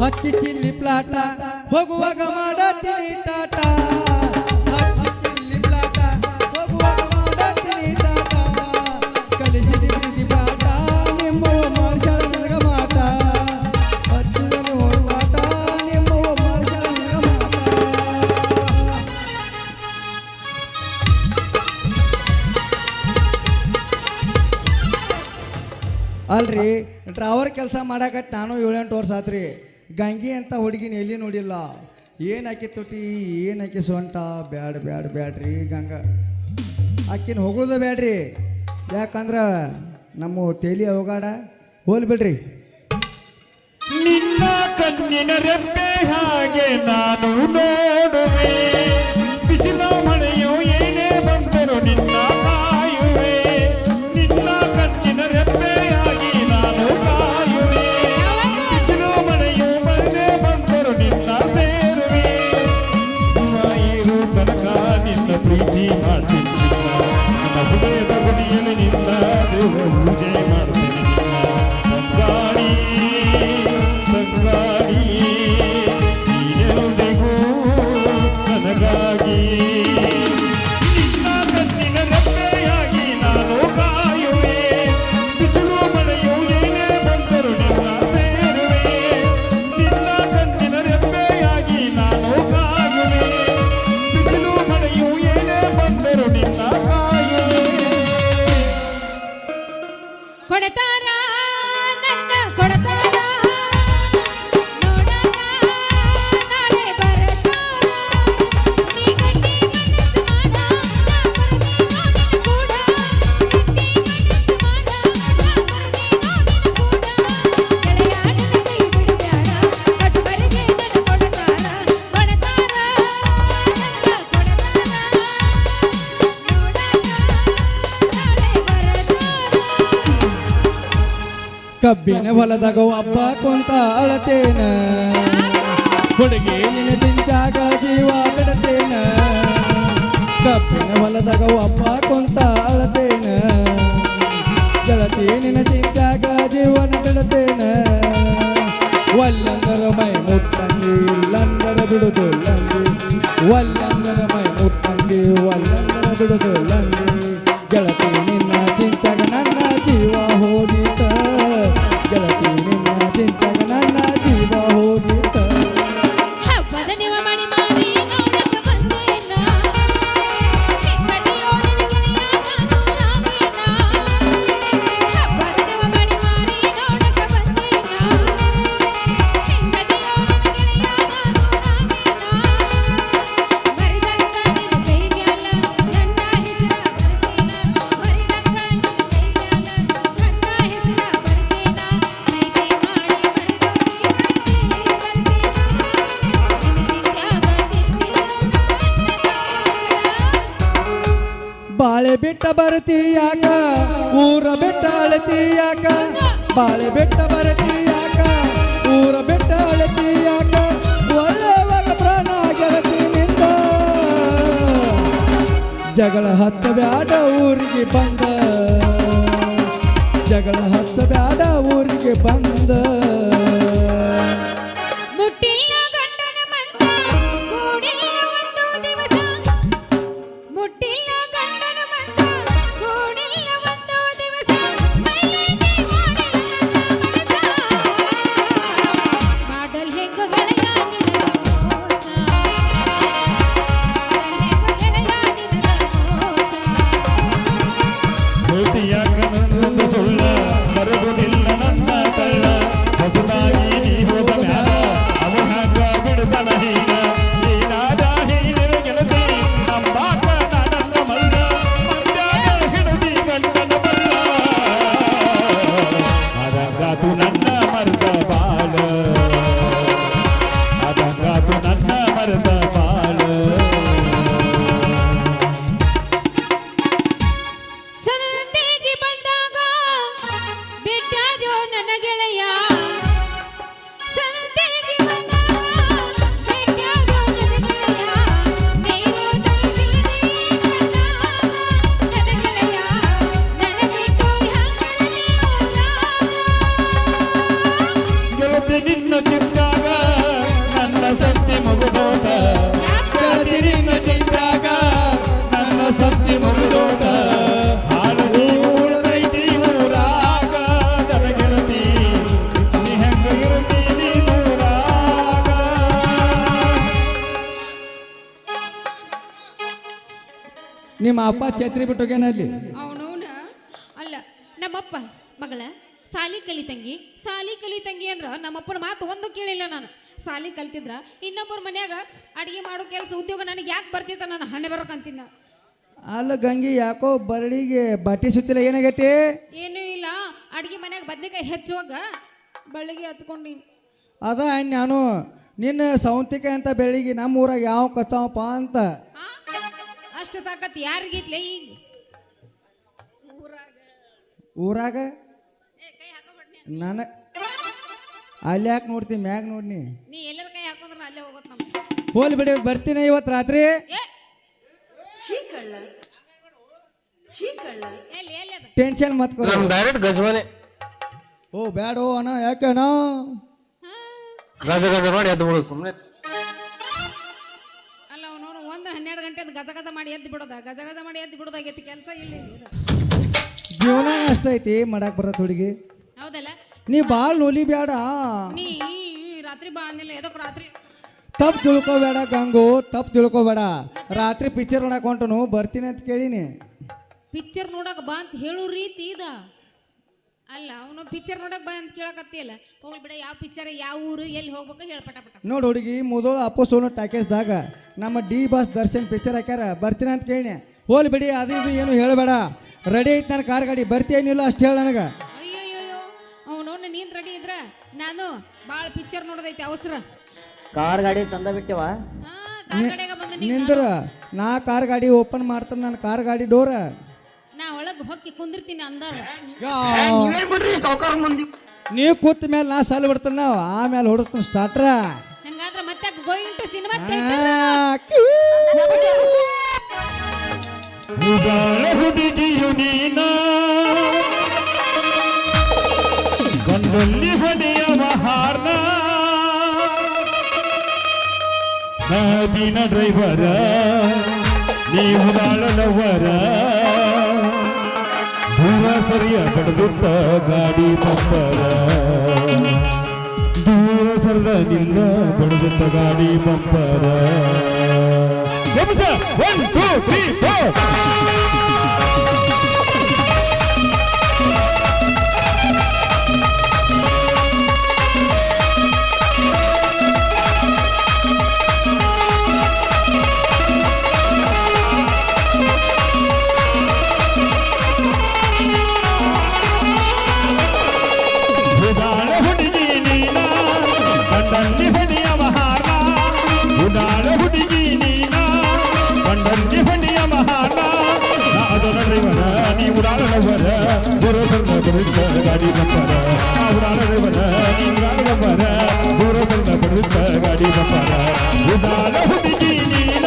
ಹಚ್ಚಿ ಚಿಲ್ಲಿ ಪ್ಲಾಟ, ಹೋಗುವಾಗ ಮಾಡತೀನಿ ಟಾಟ. ಹಚ್ಚಿ ಚಿಲ್ಲಿ ಪ್ಲಾಟ, ಹೋಗುವಾಗ ಟಾಟ. ಅಲ್ರಿ, ಡ್ರೈವರ್ ಕೆಲಸ ಮಾಡಾಕತ್ ನಾನು ಏಳೆಂಟು ವರ್ಷ ಆತ್ರಿ. ಗಂಗಿ ಅಂತ ಹುಡುಗಿನ ಎಲ್ಲಿ ನೋಡಿಲ್ಲ? ಏನು ಆಕಿ ತುಟಿ ಏನು ಆಕೆ ಸೊಂಟ? ಬ್ಯಾಡ ಬ್ಯಾಡ, ಬ್ಯಾಡ್ರಿ ಗಂಗ. ಆಕಿನ ಹೊಗಳದ ಬ್ಯಾಡ್ರಿ. ಯಾಕಂದ್ರೆ ನಮ್ಮ ತೇಲಿ ಅವಗಾಡ? ಹೋಲ್ ಬಿಡ್ರಿ. ನಿನ್ನ ಕಣ್ಣಿನ ರೆಪ್ಪೆ ಹಾಗೆ ನಾನು ನೋಡುವೆ. ಪ್ರೀತಿ ಮಾಡ್ತೀನಿ ನನ್ನ ಹೃದಯದ ಗುಡಿಯಲ್ಲಿ ನಿನ್ನ ದೇವ ಕಬ್ಬಿನ ಹೊಲದಾಗ ಒಬ್ಬ ಕುಂತ ಅಳತೇನ. ಹುಡುಗಿ ನಿನ್ನ ತಿಂದಾಗ ಜೀವ ಬಿಡತೇನ. ಕಬ್ಬಿನ ಹೊಲದಾಗ ಒಬ್ಬ ಕುಂತ ಅಳತೇನ. ಗೆಳತಿ ನಿನ್ನ ಚಿಂತಾಗ ಜೀವನ ಬಿಡತೇನ. ಒಲ್ಲಂದರ ಮೈ ಮುಟ್ಟಂಗಿ ಇಲ್ಲಂದರ ಬಿಡುದು ಲಂಗಿ. ಒಲ್ಲಂದರ ಮೈ ಮುಟ್ಟಂಗಿ ಒಲ್ಲಂದರ ಬಿಡುದು ಲಂಗಿ. ಬಾಳೆ ಬೆಟ್ಟ ಬರತೀಯಾಕ? ಊರ ಬೆಟ್ಟ ಅಳತೀಯಾಕ? ಬಾಳೆ ಬೆಟ್ಟ ಬರತೀಯಾಕ? ಊರ ಬೆಟ್ಟ ಅಳತೀಯಾಕ? ಒಳ್ಳೆವಾಗ ಪ್ರಾಣ ಗೆಳತಿನಿಂದ ಜಗಳ ಹತ್ತ ಬ್ಯಾಡ ಊರಿಗೆ ಬಂದ. ಜಗಳ ಹತ್ತ ಬ್ಯಾಡ ಊರಿಗೆ ಬಂದ. ನನ್ನ ಸತ್ತಿ ನಿನ್ನ ಸತ್ತಿ ನಿಮ್ಮ ಅಪ್ಪ ಛತ್ರಿ ಬಿಟ್ಟು ಅವನವನ ಅಲ್ಲ ನಮ್ಮಪ್ಪ ಮಗಳ. ಸಾಲಿ ಕಲಿತಂಗಿ ಸಾಲಿ ಕಲಿತಂಗಿ ಅಂದ್ರ ನಮ್ಮಪ್ಪನ ಮಾತು ಒಂದು ಕೇಳಿಲ್ಲ ನಾನು. ಸಾಲಿ ಕಲ್ತಿದ್ರ ಇನ್ನೊಬ್ಬರ ಮನ್ಯಾಗ ಅಡಿಗೆ ಮಾಡೋ ಕೆಲಸ ಉದ್ಯೋಗ ನನಗೆ ಯಾಕೆ ಬರ್ತಿತ್ತ ನಾನು ಹಣೆ ಬರೋಕಂತೀನಿ. ಅಲ್ಲ ಗಂಗಿ ಯಾಕೋ ಬರಳಿಗೆ ಬಟ್ಟೆ ಸುತ್ತಿಲ್ಲ ಏನಾಗೈತಿ? ಏನೂ ಇಲ್ಲ. ಅಡಿಗೆ ಮನ್ಯಾಗ ಬದ್ನೆಕಾಯಿ ಹೆಚ್ಚುವಾಗ ಬಳ್ಳಿಗೆ ಹಚ್ಕೊಂಡು. ಅದ ನಾನು ನಿನ್ನ ಸೌಂತಿಕೆ ಅಂತ ಬೆಳಿಗ್ಗೆ ನಮ್ಮ ಊರಾಗ ಯಾವ ಕಚ್ಚಾವಪ್ಪ ಅಂತ. ಅಷ್ಟು ತಾಕತ್ ಯಾರಿಗಿತ್ಲೆ ಈಗ? ಊರಾಗ ಊರಾಗ? ನನ್ನ ಅಲ್ಲಿ ಯಾಕೆ ನೋಡ್ತೀನಿ ಮ್ಯಾಗ ನೋಡ್ನಿ ನೀ? ಎಲ್ಲರ ಕೈ ಹಾಕೊಂಡ್ರೆ ಅಲ್ಲೇ ಹೋಗುತ್ತೆ ನಮ್ಗೆ. ಹೋಲ್ ಬಿಡಿ ಬರ್ತೀನಿ ಇವತ್ತು ರಾತ್ರಿ. ಏ! ಎಲ್ಲಿ ಎಲ್ಲಿ ಅದು? ಟೆನ್ಷನ್ ಮತ್ ಕೊಡು. ನಮ್ ಡೈರೆಕ್ಟ್ ಗಜವಾನೆ ಓ ಬ್ಯಾಡೋ ಓ ಅಣ್ಣ ಯಾಕೆ ಅಣ್ಣ ಗಜ ಗಜ ಮಾಡಿ ಎದ್ದು ಬಿಡು ಸುಮ್ಮನೆ ಅಲ್ಲ ಅವನು ಒಂದು ಹನ್ನೆರಡು ಗಂಟೆ ಗಜ ಗಜ ಮಾಡಿ ಎದ್ದು ಬಿಡೋದ. ಗಜ ಗಜ ಮಾಡಿ ಎದ್ದು ಬಿಡೋದಾಗೈತಿ ಕೆಲಸ ಇಲ್ಲ. ಜೀವನ ಅಷ್ಟೈತಿ ಮಾಡಕ್ ಬರತ್ ಹುಡುಗಿ. ನೀ ಭಾಳ ನೋಲಿ ಬೇಡ ನೀ ರಾತ್ರಿ ಬಾ ಅಂದಿಲ್ಲ ರಾತ್ರಿ? ತಪ್ಪು ತಿಳ್ಕೊಬೇಡ ಗಂಗು ತಪ್ಪು ತಿಳ್ಕೊಬೇಡ. ರಾತ್ರಿ ಪಿಕ್ಚರ್ ನೋಡಕ್ ಹೊಂಟನು ಬರ್ತೀನಿ ಅಂತ ಕೇಳಿನಿ. ಪಿಕ್ಚರ್ ನೋಡಕ್ ಬಾ ಅಂತ ಹೇಳು ರೀತಿ ಇದ. ಅಲ್ಲ ಅವನು ಪಿಕ್ಚರ್ ನೋಡಕ್ ಬಾ ಅಂತ ಕೇಳಕತ್ತಿಲ್ಲ ಹೋಗ್ಲಿ ಬಿಡ ಯಾವ ಪಿಕ್ಚರ್ ಯಾವ ಊರು ಎಲ್ಲಿ ಹೋಗ್ಬೇಕು ಹೇಳ ಪಟ ಪಟ. ನೋಡು ಹುಡುಗಿ ಮೊದಲು ಅಪ್ಪು ಸೋನು ಟಾಕೇಸ್ದಾಗ ನಮ್ಮ ಡಿ ಬಾಸ್ ದರ್ಶನ್ ಪಿಕ್ಚರ್ ಹಾಕ್ಯಾರ ಬರ್ತೀನಿ ಅಂತ ಕೇಳಿನಿ. ಹೋಲ್ ಬಿಡಿ ಅದು ಇದು ಏನು ಹೇಳಬೇಡ. ರೆಡಿ ಐತೆ ನನ್ನ ಕಾರ್ ಗಾಡಿ ಬರ್ತೀನಿಲ್ಲ ಅಷ್ಟು ಹೇಳ ನನಗೆ. ನಾನು ಬಾಳ ಪಿಕ್ಚರ್ ನೋಡೋದೈತಿ ಅವಸರ. ಕಾರ್ ಗಾಡಿ ತಂದ ಬಿಟ್ಟಿವ? ನಿಂದ್ರ ನಾ ಕಾರ್ ಗಾಡಿ ಓಪನ್ ಮಾಡ್ತಾನ ನನ್ನ ಕಾರ್ ಗಾಡಿ ಡೋರ. ನಾ ಒಳಗ್ ಹೊಕ್ಕಿ ಕುಂದಿರ್ತೀನಿ ಅಂದಾಳ. ನೀವ್ ಕೂತ ಮೇಲೆ ನಾ ಸಾಲ ಬಿಡ್ತಾನ ನಾವು ಆಮೇಲೆ ಹೊಡಿಸ್ತಾನೆ ಸ್ಟಾರ್ಟ್ರ ಹಂಗಾದ್ರೆ ಮತ್ತೆ ಗೋಯಿಂಗ್ ಟು ಸಿನಿಮಾ ಹುಡುಗಿಯು ನೀನ. ಗಂಡಲ್ಲಿ ಹೊಡೆಯ ಮಹಾರ್ನ ನಾದಿನ ಡ್ರೈವರ, ನೀವು ಉದಾಳನವರ ದೂರ ಸರಿಯ ಬಡದುತ್ತ ಗಾಡಿ ಬಂಪರ ದೂರ ಸರದ ನಿಲ್ಲ ಬಡದುತ್ತ ಗಾಡಿ ಬಂಪರ ಒನ್ ಟೂ ತ್ರೀ ಫೋರ್ ಬಂದ ಬರುತ್ತ ಗಾಡಿ ಬಂಪರ ಉಡಾಳನವರ ನೀ ಉಡಾಳನವರ ದೂರ ಬಂದ ಬರುತ್ತ ಗಾಡಿ ಬಂಪರ ಉದಾಳ ಹುಡುಗಿ ನೀನ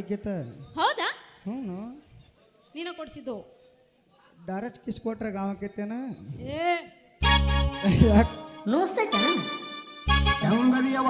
ಯಾವ ನೋಡ ಹೌದಾ? ಹ್ಞೂ ನೀನ ಕೊಡ್ಸಿದ್ದು. ಡೈರೆಕ್ಟ್ ಕಿಸ್ ಕೊಟ್ರೆ ಗಾವಕೈತೇನ ಏ. ಯಾಕೆ? ನುಸ್ತೈತ ಹೆಂಗದಿಯವ